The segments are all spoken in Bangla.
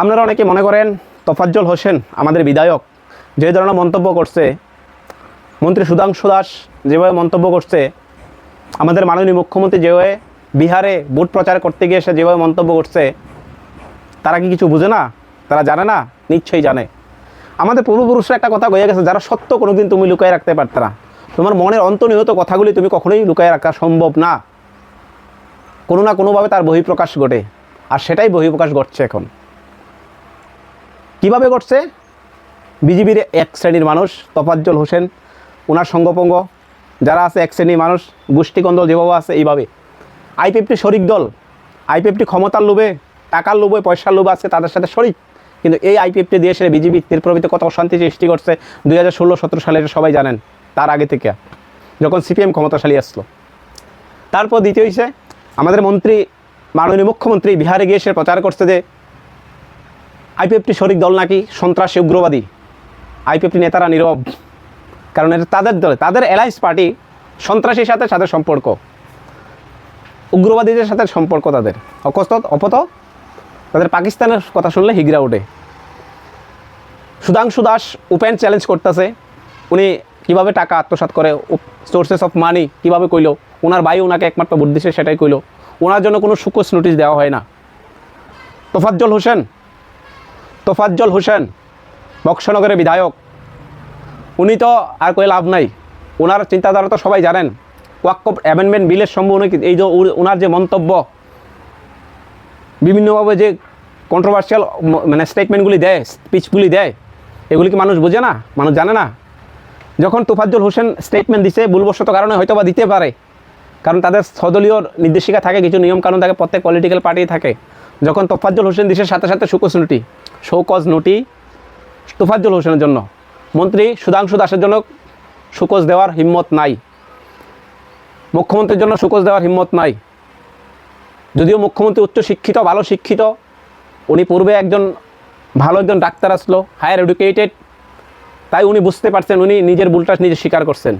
আপনারা অনেকে মনে করেন, তোফাজ্জল হোসেন আমাদের বিধায়ক, যে ধরনের মন্তব্য করছে, মন্ত্রী সুধাংশু দাস যেভাবে মন্তব্য করছে, আমাদের মাননীয় মুখ্যমন্ত্রী যেভাবে বিহারে ভোট প্রচার করতে গিয়ে সে যেভাবে মন্তব্য করছে, তারা কি কিছু বুঝে না? তারা জানে না? নিশ্চয়ই জানে। আমাদের পূর্বপুরুষরা একটা কথা কয়ে গেছে, যারা সত্য কোনোদিন তুমি লুকায় রাখতে পারত না। তোমার মনের অন্তর্নিহত কথাগুলি তুমি কখনোই লুকায় রাখা সম্ভব না। কোনো না কোনোভাবে তার বহিঃপ্রকাশ ঘটে। আর সেটাই বহিঃপ্রকাশ ঘটছে এখন। কীভাবে ঘটছে? বিজেপির এক শ্রেণির মানুষ, তফাজ্জল হোসেন ওনার সঙ্গপঙ্গ। যারা আছে এক শ্রেণির মানুষ, গোষ্ঠীকন্দল যেভাবে আছে এইভাবে। আইপিএফটি শরিক দল। আইপিএফটি ক্ষমতার লোভে, টাকার লোভে, পয়সার লোভে আছে, তাদের সাথে শরিক। কিন্তু এই আইপিএফটি দিয়ে সে বিজেপি তীরপ্রভৃতি কত অশান্তি সৃষ্টি করছে, দুই হাজার ষোলো, সতেরো সালে এটা সবাই জানেন, তার আগে থেকে। যখন সিপিএম ক্ষমতাশালী আসলো। তারপর দ্বিতীয় হয়েছে আমাদের মন্ত্রী, মাননীয় মুখ্যমন্ত্রী বিহারে গিয়ে সে প্রচার করছে যে আইপিএফটি শরিক দল নাকি সন্ত্রাসী, উগ্রবাদী। আইপিএফটি নেতারা নীরব। কারণ এটা তাদের দলে, তাদের অ্যালায়েন্স পার্টি সন্ত্রাসীর সাথে সাথে সম্পর্ক। উগ্রবাদীদের সাথে সম্পর্ক তাদের। অকস্ত অপত তাদের পাকিস্তানের কথা শুনলে হিগরা ওঠে। সুধাংশু দাস ওপেন চ্যালেঞ্জ করতেছে। উনি কীভাবে টাকা আত্মসাৎ করে সোর্সেস অফ মানি কীভাবে কইলো? ওনার ভাই ওনাকে একমাত্র দিছে সেটাই কইলো। ওনার জন্য কোনো সুকোস নোটিশ দেওয়া হয় না। তোফাজ্জল হোসেন তোফাজ্জল হোসেন, বক্সনগরের বিধায়ক। উনি তো আর কই লাভ নাই। ওনার চিন্তাধারা তো সবাই জানেন। ওয়াক্কফ অ্যামেন্ডমেন্ট বিলের সম্ভাবনা এই যে ওনার যে মন্তব্য, বিভিন্নভাবে যে কন্ট্রোভার্সিয়াল মানে স্টেটমেন্টগুলি দেয় স্পিচগুলি দেয়, এগুলি কি মানুষ বোঝে না? মানুষ জানে না? যখন তোফাজ্জল হোসেন স্টেটমেন্ট দিছে, ভুলবশত কারণে হয়তো বা দিতে পারে। কারণ তাদের সদলীয় নির্দেশিকা থাকে, কিছু নিয়ম কানুন থাকে, প্রত্যেক পলিটিক্যাল পার্টি থাকে। যখন তোফাজ্জল হোসেন দিছে সাথে সাথে সুকোজ নোটি, শোকজ নোটি, তোফাজ্জল হোসেনের জন্য, মন্ত্রী সুধাংশু দাসের জন্য সুকোজ দেওয়ার হিম্মত নাই। মুখ্যমন্ত্রীর জন্য সুকোজ দেওয়ার হিম্মত নাই। যদিও মুখ্যমন্ত্রী উচ্চ শিক্ষিত ভালো শিক্ষিত, উনি পূর্বে একজন ভালো একজন ডাক্তার আসলো হায়ার এডুকেটেড তাই উনি বুঝতে পারছেন উনি নিজের ভুলটা নিজে স্বীকার করছেন।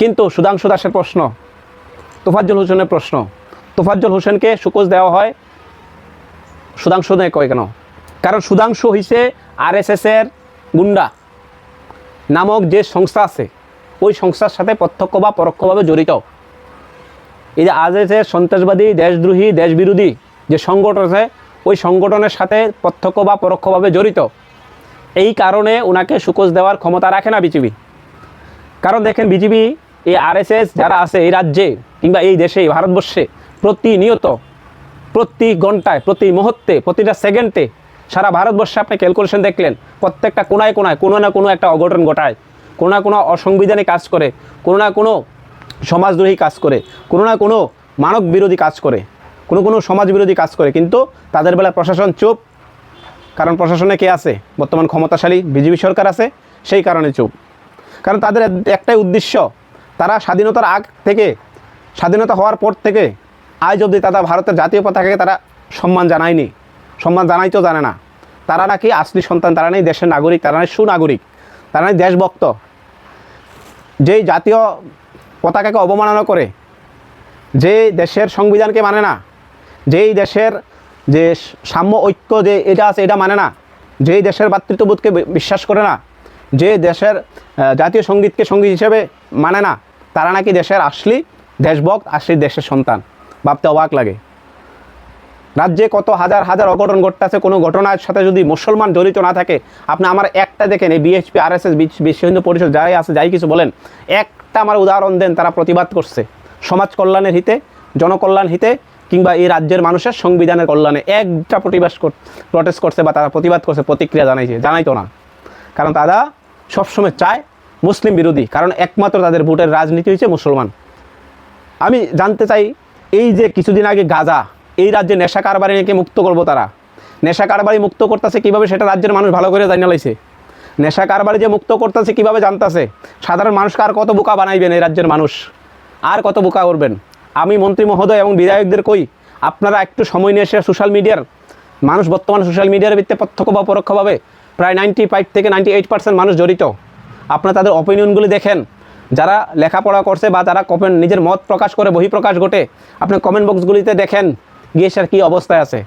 কিন্তু সুধাংশু দাসের প্রশ্ন তোফাজ্জল হোসেনের প্রশ্ন। তোফাজ্জল হোসেনকে সুকোজ দেওয়া হয় সুধাংশু নেই কয় কেন? কারণ সুধাংশু হইছে আরএসএসের গুন্ডা। নামক যে সংস্থা আছে, ওই সংস্থার সাথে প্রত্যক্ষ বা পরোক্ষভাবে জড়িত। এই যে আজ যে সন্ত্রাসবাদী, দেশদ্রোহী, দেশবিরোধী যে সংগঠন আছে, ওই সংগঠনের সাথে প্রত্যক্ষ বা পরোক্ষভাবে জড়িত। এই কারণে ওনাকে সুকোজ দেওয়ার ক্ষমতা রাখে না বিজেপি কারণ দেখেন বিজেপি এই আরএসএস যারা আছে, এই রাজ্যে কিংবা এই দেশে ভারতবর্ষে প্রতিনিয়ত, প্রতি ঘন্টায়, প্রতি মুহূর্তে, প্রতিটা সেকেন্ডে সারা ভারতবর্ষে আপনি ক্যালকুলেশন দেখলেন, প্রত্যেকটা কোনায় কোনায় কোনো না কোনো একটা অঘটন ঘটায়, কোনো না কোনো অসংবিধানিক কাজ করে, কোনো না কোনো সমাজদ্রোহী কাজ করে, কোনো না কোনো মানব বিরোধী কাজ করে, কোনো কোনো সমাজ বিরোধী কাজ করে। কিন্তু তাদের বেলা প্রশাসন চুপ, কারণ প্রশাসনে কে আছে? বর্তমান ক্ষমতাশালী বিজেপি সরকার আছে, সেই কারণে চুপ। কারণ তাদের একটাই উদ্দেশ্য, তারা স্বাধীনতার আগ থেকে স্বাধীনতা হওয়ার পর থেকে আজ অবধি তারা ভারতের জাতীয় পতাকাকে তারা সম্মান জানায়নি। সম্মান জানাইতেও জানে না। তারা নাকি আসলি সন্তান, তারা নেই দেশের নাগরিক, তারা নেই সুনাগরিক, তারা নেই দেশভক্ত। যেই জাতীয় পতাকাকে অবমাননা করে যে দেশের সংবিধানকে মানে না, যেই দেশের যে সাম্য ঐক্য যে এটা আছে এটা মানে না, যেই দেশের ভাতৃত্ববোধকে বিশ্বাস করে না যে দেশের জাতীয় সঙ্গীতকে সংগীত হিসেবে মানে না, তারা নাকি দেশের আসলি দেশভক্ত আসলি দেশের সন্তান। ভাবতে অবাক লাগে। রাজ্যে কত হাজার হাজার অঘটন ঘটতেছে, কোনো ঘটনার সাথে যদি মুসলমান জড়িত না থাকে, আপনি আমার একটা দেখেন, এই বিএসপি আর এস এস বিশ্ব হিন্দু পরিষদ যাই আছে, যাই কিছু বলেন, একটা আমার উদাহরণ দেন, তারা প্রতিবাদ করছে। সমাজ কল্যাণের হিতে, জনকল্যাণ হিতে, কিংবা এই রাজ্যের মানুষের সংবিধানের কল্যাণে। একটা প্রতিবাদ প্রটেস্ট করছে বা তারা প্রতিবাদ করছে, প্রতিক্রিয়া জানাইছে, জানাইতো না। কারণ তারা সবসময় চায় মুসলিম বিরোধী, কারণ একমাত্র তাদের ভোটের রাজনীতি হয়েছে মুসলমান। আমি জানতে চাই, এই যে কিছুদিন আগে গাজা, এই রাজ্যে নেশা কারবারিকে মুক্ত করব তারা। নেশা কারবারি মুক্ত করতেছে কীভাবে সেটা রাজ্যের মানুষ ভালো করে জানিয়ে লাইছে। নেশা কারবারি যে মুক্ত করতেছে কীভাবে জানতেছে? সাধারণ মানুষকে আর কত বোকা বানাইবেন এই রাজ্যের মানুষ? আর কত বোকা করবেন? আমি মন্ত্রী মহোদয় এবং বিধায়কদের কই, আপনারা একটু সময় নিয়ে এসে সোশ্যাল মিডিয়ার মানুষ বর্তমান সোশ্যাল মিডিয়ার ভিত্তিতে প্রত্যক্ষ বা পরোক্ষভাবে প্রায় নাইনটি ফাইভ থেকে নাইনটি এইট পার্সেন্ট মানুষ জড়িত। আপনারা তাদের অপিনিয়নগুলি দেখেন। যারা লেখাপড়া করছে বা যারা কমেন্ট নিজের মত প্রকাশ করে, বহিঃপ্রকাশ ঘটে, আপনি কমেন্ট বক্সগুলিতে দেখেন, গিয়ে সেটা কী অবস্থায় আছে।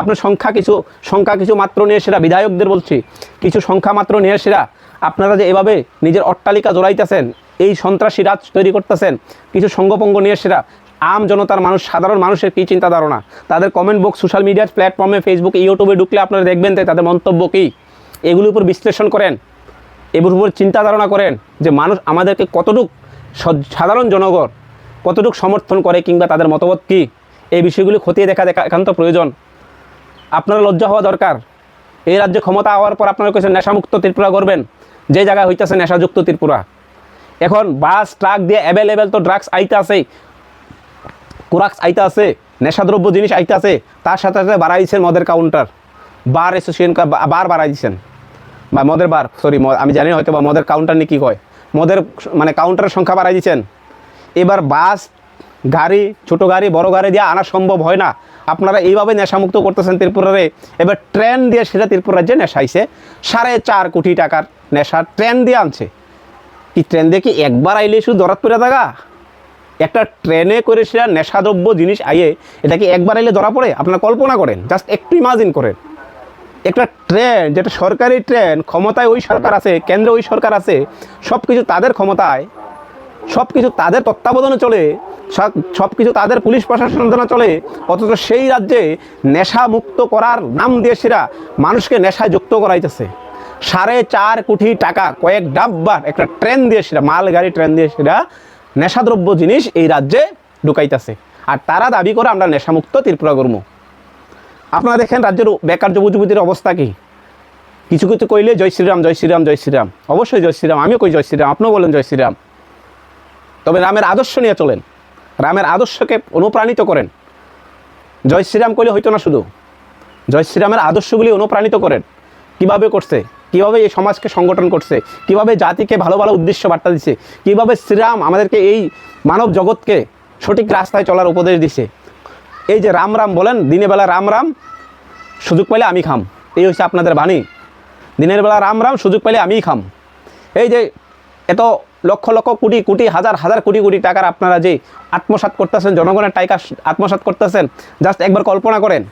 আপনার সংখ্যা কিছু সংখ্যা কিছু মাত্র নিয়ে সেরা বিধায়কদের বলছি। কিছু সংখ্যা মাত্র নিয়ে সেরা, আপনারা যে এভাবে নিজের অট্টালিকা জোড়াইতেছেন, এই সন্ত্রাসী রাজ তৈরি করতেছেন, কিছু সঙ্গপঙ্গ নিয়ে সেরা, আম জনতার মানুষ, সাধারণ মানুষের কী চিন্তা ধারণা তাদের কমেন্ট বক্স সোশ্যাল মিডিয়ার প্ল্যাটফর্মে ফেসবুক ইউটিউবে ঢুকলে আপনারা দেখবেন তাই তাদের মন্তব্য কী। এগুলোর উপর বিশ্লেষণ করেন। এগুলোর উপর চিন্তা ধারণা করেন যে মানুষ আমাদেরকে কতটুক সাধারণ জনগণ কতটুক সমর্থন করে কিংবা তাদের মতামত কী? এই বিষয়গুলি খতিয়ে দেখা দেখা একান্ত প্রয়োজন। আপনারা লজ্জা হওয়া দরকার। এই রাজ্যে ক্ষমতা হওয়ার পর আপনারা কেছেন নেশামুক্ত ত্রিপুরা করবেন যে জায়গায় হইতেছে নেশাযুক্ত ত্রিপুরা। এখন বাস, ট্রাক দিয়ে অ্যাভেলেবেল তো ড্রাগস আইতে আছে কোরাক্স আইতে আছে, নেশাদ্রব্য জিনিস আইতে আছে। তার সাথে সাথে বাড়াইছেন মদের কাউন্টার বার অ্যাসোসিয়েশন বার বাড়াই দিচ্ছেন বা মদের বার সরি আমি জানি হয়তো বা মদের কাউন্টার নিয়ে কী কয়। মদের মানে কাউন্টারের সংখ্যা বাড়াই দিচ্ছেন। এবার বাস, গাড়ি, ছোট গাড়ি, বড় গাড়ি দিয়ে আনা সম্ভব হয় না। আপনারা এইভাবে নেশামুক্ত করতেছেন ত্রিপুরারে। এবার ট্রেন দিয়ে সেটা ত্রিপুরা রাজ্যে নেশাইছে। সাড়ে চার কোটি টাকার নেশা ট্রেন দিয়ে আনছে। কি ট্রেন দিয়ে কি একবার আইলে শুধু দরাত পড়ে থাকা একটা ট্রেনে করে সেটা নেশাদ্রব্য জিনিস আইয়ে, এটা কি একবার আইলে ধরা পড়ে? আপনারা কল্পনা করেন জাস্ট একটু ইমাজিন করেন। একটা ট্রেন, যেটা সরকারি ট্রেন, ক্ষমতায় ওই সরকার আছে, কেন্দ্রে ওই সরকার আছে সব কিছু তাদের ক্ষমতায় সব কিছু তাদের তত্ত্বাবধানে চলে, সব কিছু তাদের পুলিশ প্রশাসনের চলে, অথচ সেই রাজ্যে নেশা মুক্ত করার নাম দিয়ে সেরা মানুষকে নেশায় যুক্ত করাইতেছে। সাড়ে চার কোটি টাকা, কয়েক ডাব্বার একটা ট্রেন দিয়ে সেরা মাল গাড়ি ট্রেন দিয়ে সেরা নেশাদ্রব্য জিনিস এই রাজ্যে ঢুকাইতেছে। আর তারা দাবি করে আমরা নেশামুক্ত ত্রিপুরা করব আপনারা দেখেন রাজ্যের বেকার যুবযুবতীর অবস্থা কি? কিছু কিছু কইলে জয় শ্রীরাম জয় শ্রীরাম জয় শ্রীরাম। অবশ্যই জয় শ্রীরাম, আমিও কই জয় শ্রীরাম, আপনিও বলেন জয় শ্রীরাম। তবে রামের আদর্শ নিয়ে চলেন। রামের আদর্শকে অনুপ্রাণিত করেন। জয় শ্রীরাম কইলে হইতো না শুধু। জয় শ্রীরামের আদর্শগুলি অনুপ্রাণিত করেন। কীভাবে করছে? কীভাবে এই সমাজকে সংগঠন করছে? কীভাবে জাতিকে ভালো ভালো উদ্দেশ্য বার্তা দিচ্ছে কীভাবে শ্রীরাম আমাদেরকে এই মানব জগৎকে সঠিক রাস্তায় চলার উপদেশ দিছে? এই যে রাম রাম বলেন, দিনের বেলা রাম রাম, সুযোগ পাইলে আমি খাম। এই হচ্ছে আপনাদের বাণী। দিনের বেলা রাম রাম, সুযোগ পাইলে আমিই খাম। এই যে এত লক্ষ লক্ষ কোটি কোটি, হাজার হাজার কোটি কোটি টাকার আপনারা যে আত্মসাৎ করতেছেন, জনগণের টাকা আত্মসাৎ করতেছেন, জাস্ট একবার কল্পনা করেন।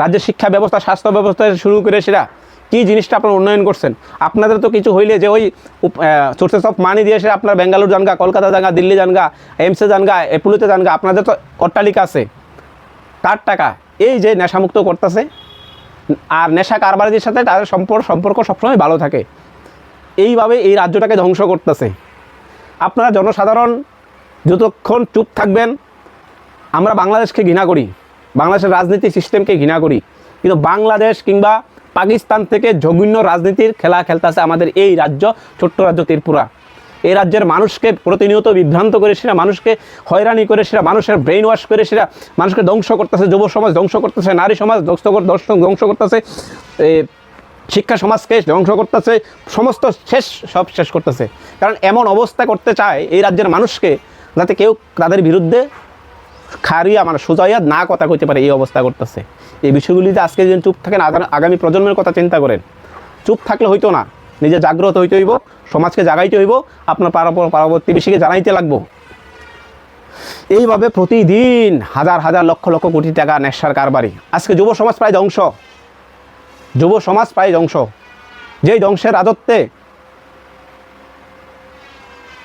রাজ্যের শিক্ষা ব্যবস্থা, স্বাস্থ্য ব্যবস্থা শুরু করে সেটা কী জিনিসটা আপনারা উন্নয়ন করছেন? আপনাদের তো কিছু হইলে যে ওই সোর্সেস অফ মানি দিয়ে সে আপনার বেঙ্গালুরু জানগা, কলকাতা জানগা, দিল্লি জানগা, এমসে জানগা এপুলোতে জানগা, আপনাদের তো অট্টালিকা আছে। কার টাকা এই যে নেশামুক্ত করতেছে, আর নেশা কারবারিদের সাথে তাদের সম্পর্ক সম্পর্ক সবসময় ভালো থাকে। এইভাবে এই রাজ্যটাকে ধ্বংস করতেছে। আপনারা জনসাধারণ যতক্ষণ চুপ থাকবেন, আমরা বাংলাদেশকে ঘৃণা করি, বাংলাদেশের রাজনীতি সিস্টেমকে ঘৃণা করি। কিন্তু বাংলাদেশ কিংবা পাকিস্তান থেকে জঘন্য রাজনীতির খেলা খেলতেছে আমাদের এই রাজ্য, ছোট্ট রাজ্য ত্রিপুরা। এই রাজ্যের মানুষকে প্রতিনিয়ত বিভ্রান্ত করে সেটা মানুষকে হয়রানি করে সেটা মানুষের ব্রেন ওয়াশ করে সেটা মানুষকে ধ্বংস করতেছে, যুব সমাজ ধ্বংস করতেছে, নারী সমাজ ধ্বংস ধ্বংস করতেছে শিক্ষা সমাজকে ধ্বংস করতেছে, সমস্ত শেষ, সব শেষ করতেছে। কারণ এমন অবস্থা করতে চায় এই রাজ্যের মানুষকে যাতে কেউ তাদের বিরুদ্ধে খারিয়া মানে সোজাইয়া না কথা কইতে পারে এই অবস্থা করতেছে। এই বিষয়গুলিতে আজকে যদি চুপ থাকেন আগা- আগামী প্রজন্মের কথা চিন্তা করেন। চুপ থাকলে হইতো না, নিজে জাগ্রত হইতে হইব। সমাজকে জাগাইতে হইব, আপনার পারা- পরবর্তী বিষয়কে জানাইতে লাগবো। এইভাবে প্রতিদিন হাজার হাজার লক্ষ লক্ষ কোটি টাকা নেশার কারবারি। আজকে যুব সমাজ প্রায় ধ্বংস। যুব সমাজ প্রায় ধ্বংস। যেই ধ্বংসের রাজত্বে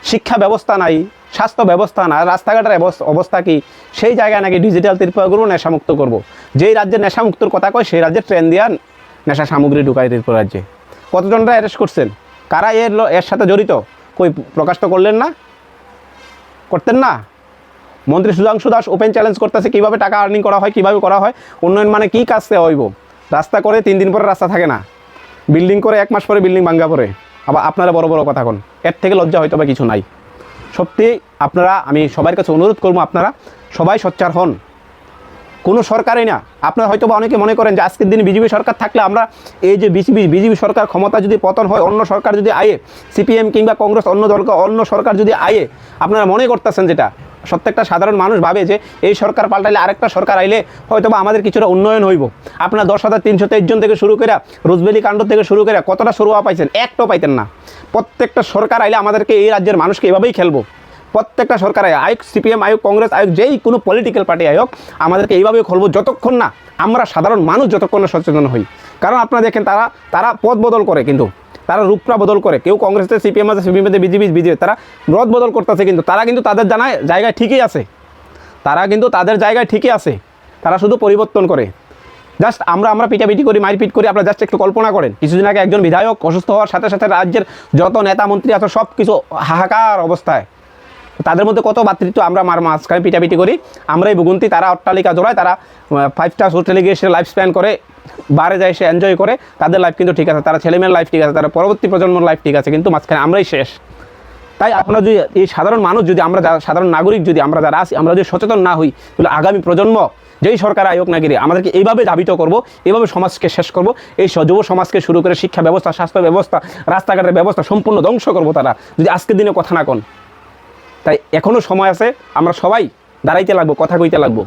শিক্ষা ব্যবস্থা নাই, স্বাস্থ্য ব্যবস্থা না রাস্তাঘাটের অবস- অবস্থা কি, সেই জায়গায় নাকি ডিজিটাল ত্রিপুরা করব নেশামুক্ত করব। যেই রাজ্যে নেশামুক্তর কথা কয়, সেই রাজ্যে ট্রেন দিয়া নেশা সামগ্রী ঢুকায় ত্রিপুরা রাজ্যে। কতজনরা অ্যারেস্ট করছেন? কারা এর এর সাথে জড়িত? কই, প্রকাশ তো করলেন না? করতেন না? মন্ত্রী সুধাংশু দাস ওপেন চ্যালেঞ্জ করতেছে, কীভাবে টাকা আর্নিং করা হয়, কীভাবে করা হয়, উন্নয়ন মানে কী কাজ দেওয়া হইব? রাস্তা করে তিন দিন পরে রাস্তা থাকে না। বিল্ডিং করে এক মাস পরে বিল্ডিং ভাঙ্গা পরে আবার আপনারা বড় বড় কথা কোন, এর থেকে লজ্জা হয়তো বা কিছু নাই। সত্যি, আপনারা, আমি সবার কাছে অনুরোধ করব আপনারা, সবাই সোচ্চার হন। কোনো সরকারই না। আপনারা হয়তো বা অনেকে মনে করেন যে আজকের দিনে বিজেপি সরকার থাকলে আমরা এই যে বিজেপি বিজেপি সরকার ক্ষমতা যদি পতন হয়, অন্য সরকার যদি আয়ে, সিপিএম কিংবা কংগ্রেস অন্য দল অন্য সরকার যদি আয়ে, আপনারা মনে করতেছেন যেটা? প্রত্যেকটা সাধারণ মানুষ ভাবে যে এই সরকার পাল্টাইলে আরেকটা সরকার আইলে হয়তো বা আমাদের কিছুটা উন্নয়ন হইব। আপনার দশ হাজার তিনশো তেইশ জন থেকে শুরু করে রোজবেলি কাণ্ড থেকে শুরু করে কতটা সরুয়া পাইছেন? একটাও পাইতেন না। প্রত্যেকটা সরকার আইলে আমাদেরকে এই রাজ্যের মানুষকে এভাবেই খেলব। প্রত্যেকটা সরকার আয়োগ সিপিএম আয়োগ কংগ্রেস আয়োগ যেই কোনো পলিটিক্যাল পার্টি আয়োগ আমাদেরকে এইভাবে খুলবো যতক্ষণ না আমরা সাধারণ মানুষ যতক্ষণ না সচেতন হই। কারণ আপনারা দেখেন তারা তারা পথ বদল করে কিন্তু, তারা রূপটা বদল করে। কেউ কংগ্রেসে সিপিএম আছে সিপিএমতে বিজেপি বিজেপি, তারা রদ বদল করতেছে কিন্তু, তারা কিন্তু তাদের জানায় জায়গায় ঠিকই আছে। তারা কিন্তু তাদের জায়গায় ঠিকই আছে। তারা শুধু পরিবর্তন করে। জাস্ট আমরা আমরা পিটাপিটি করি, মারপিট করি, আপনারা জাস্ট একটু কল্পনা করেন। কিছুদিন আগে একজন বিধায়ক অসুস্থ হওয়ার সাথে সাথে রাজ্যের যত নেতা মন্ত্রী আছে সব কিছু হাহাকার অবস্থায়। তাদের মধ্যে কত মাতৃত্ব আমরা মার মাঝখানে পিটাপিটি করি। আমরাই ভুগুন্তি, তারা অট্টালিকা জোড়ায়, তারা ফাইভ স্টার হোটেলে গিয়ে সে লাইফ স্প্যান করে, বারে যায় সে এনজয় করে, তাদের লাইফ কিন্তু ঠিক আছে, তারা ছেলেমেয়ের লাইফ ঠিক আছে, তারা পরবর্তী প্রজন্মের লাইফ ঠিক আছে, কিন্তু মাঝখানে আমরাই শেষ। তাই আপনারা যদি, এই সাধারণ মানুষ যদি আমরা সাধারণ নাগরিক যদি আমরা যারা আছি, আমরা যদি সচেতন না হই, তাহলে আগামী প্রজন্ম, যেই সরকার আয়োগ না গিরে, আমাদেরকে এইভাবে ধাবিত করব, এইভাবে সমাজকে শেষ করব, এই যুব সমাজকে শুরু করে শিক্ষা ব্যবস্থা, স্বাস্থ্য ব্যবস্থা, রাস্তাঘাটের ব্যবস্থা সম্পূর্ণ ধ্বংস করব তারা। যদি আজকের দিনে কথা না কন। তাই এখনও সময় আছে, আমরা সবাই দাঁড়াইতে লাগবো, কথা কইতে লাগবো।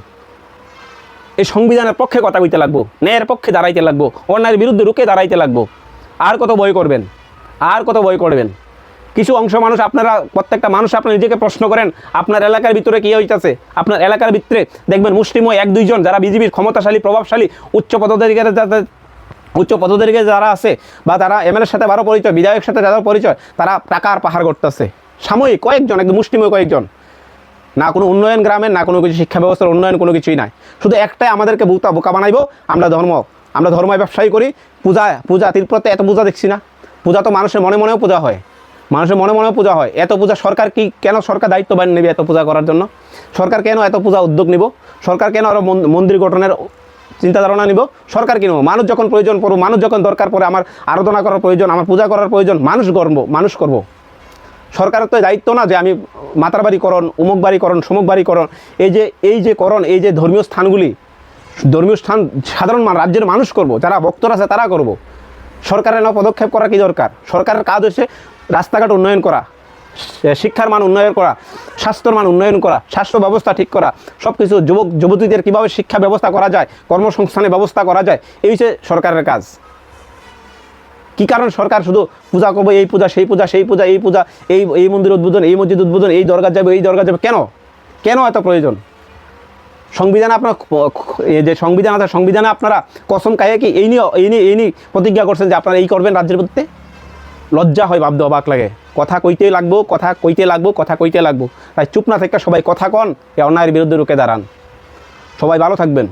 এই সংবিধানের পক্ষে কথা কইতে লাগবো, ন্যায়ের পক্ষে দাঁড়াইতে লাগবো, অন্যায়ের বিরুদ্ধে রুখে দাঁড়াইতে লাগবো। আর কত বই করবেন? আর কত বই করবেন? কিছু অংশ মানুষ আপনারা, প্রত্যেকটা মানুষ আপনার নিজেকে প্রশ্ন করেন, আপনার এলাকার ভিতরে কী হইতেছে? আপনার এলাকার ভিতরে দেখবেন মুসলিমও এক, দুইজন যারা বিজেপির ক্ষমতাশালী, প্রভাবশালী, উচ্চ পদাধিকারী যাদের উচ্চ পদাধিকারী যারা আছে, বা তারা এমএলএর সাথে বারো পরিচয়, বিধায়কের সাথে যারা পরিচয়, তারা টাকার পাহাড় করতেছে সাময়িক কয়েকজন, একদম মুসলিমও কয়েকজন। না কোনো উন্নয়ন গ্রামের, না কোনো কিছু শিক্ষা ব্যবস্থার উন্নয়ন কোনো কিছুই নাই। শুধু একটাই আমাদেরকে বোকা বোকা বানাইবো, আমরা ধর্ম আমরা ধর্ম ব্যবসায়ী করি, পূজা পূজা তিরপুরাতে এত পূজা দেখছি না। পূজা তো মানুষের মনে মনেও পূজা হয়। মানুষের মনে মনেও পূজা হয়। এত পূজা সরকার কি, কেন সরকার দায়িত্ববান নেবে এত পূজা করার জন্য? সরকার কেন এত পূজা উদ্যোগ নিব? সরকার কেন আরও মন- মন্দির গঠনের চিন্তা ধারণা নিব? সরকার কিনব মানুষ যখন প্রয়োজন পড়ব মানুষ যখন দরকার পড়ে, আমার আরাধনা করার প্রয়োজন, আমার পূজা করার প্রয়োজন, মানুষ গর্ব, মানুষ করব। সরকারের তো দায়িত্ব না যে আমি মাতার বাড়িকরণ উমুক বাড়িকরণ সমুক বাড়িকরণ এই যে এই যে করণ, এই যে ধর্মীয় স্থানগুলি, ধর্মীয় স্থান সাধারণ রাজ্যের মানুষ করব, যারা ভক্তরা আছে তারা করব। সরকারের না পদক্ষেপ করা কি দরকার? সরকারের কাজ হচ্ছে রাস্তাঘাট উন্নয়ন করা শিক্ষার মান উন্নয়ন করা, স্বাস্থ্যর মান উন্নয়ন করা, স্বাস্থ্য ব্যবস্থা ঠিক করা সব কিছু যুবক যুবতীদের কীভাবে শিক্ষা ব্যবস্থা করা যায়, কর্মসংস্থানের ব্যবস্থা করা যায়, এই হচ্ছে সরকারের কাজ। কি কারণ সরকার শুধু পূজা করব, এই পূজা, সেই পূজা সেই পূজা, এই পূজা, এই এই মন্দির উদ্বোধন, এই মসজিদ উদ্বোধন, এই দরগা যাবে, এই দরগা যাবে, কেন? কেন এত প্রয়োজন? সংবিধানে আপনার এই যে সংবিধান আছে, সংবিধানে আপনারা কসম কায়ে কি এই নিয়ে এই নিয়ে এই নিয়ে প্রতিজ্ঞা করছেন যে আপনারা এই করবেন রাজ্যের প্রতি? লজ্জা হয়, ভাবতে অবাক লাগে। কথা কইতে লাগবো, কথা কইতে লাগবো, কথা কইতে লাগবো। তাই চুপ না থেকে সবাই কথা কন এ অন্যায়ের বিরুদ্ধে রুখে দাঁড়ান। সবাই ভালো থাকবেন।